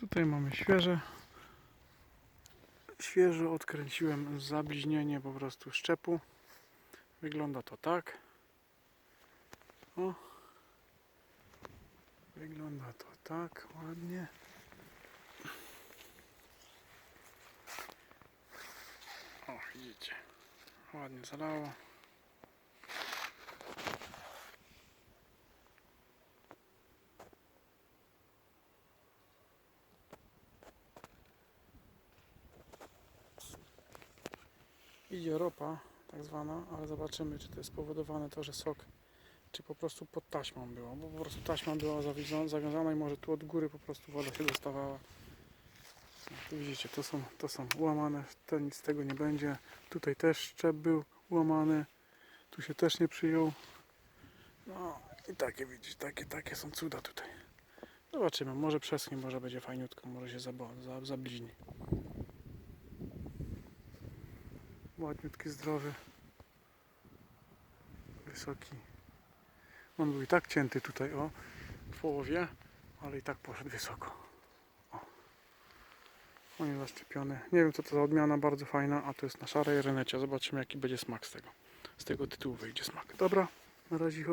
Tutaj mamy świeże. Świeżo odkręciłem zabliźnienie po prostu szczepu. Wygląda to tak. O. Wygląda to tak ładnie. O, widzicie. Ładnie zalało. Idzie ropa, tak zwana, ale zobaczymy, czy to jest spowodowane to, że sok, czy po prostu pod taśmą było, bo po prostu taśma była zawiązana i może tu od góry po prostu woda się dostawała. No, tu widzicie, to są, to są łamane, to nic z tego nie będzie. Tutaj też szczep był łamany, tu się też nie przyjął. No i takie widzicie, takie, takie są cuda tutaj. Zobaczymy, może przeschnie, może będzie fajniutko, może się zabo- za, zabliźni. Ładniutki, zdrowy. Wysoki. On był i tak cięty tutaj, o, w połowie, ale i tak poszedł wysoko. O. On jest zaszczepiony. Nie wiem co to za odmiana, bardzo fajna, a to jest na szarej renecie. Zobaczymy jaki będzie smak z tego. Z tego tytułu wyjdzie smak. Dobra, na razie.